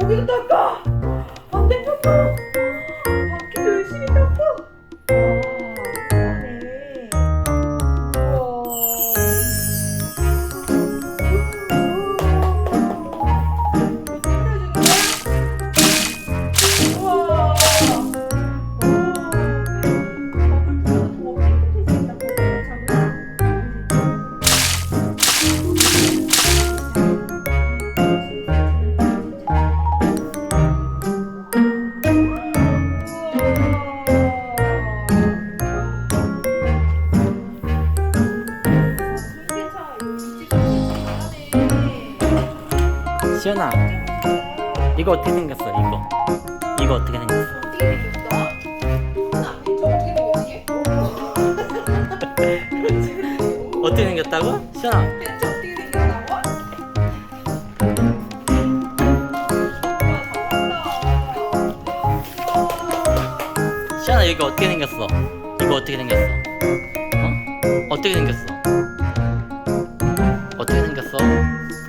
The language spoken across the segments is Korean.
고기를 닦아. 시연아 이거 어떻게 생겼어 이거 이거 어떻게 생겼어 어떻게 생겼다고? 시연아? 시연아 이거 어떻게 생겼어 이거 어떻게 생겼어 어? 어떻게 생겼어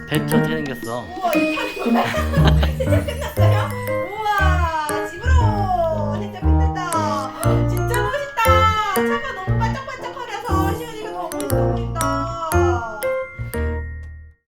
벤츠 어떻게 생겼어 우와, 이. 진짜 끝났어요.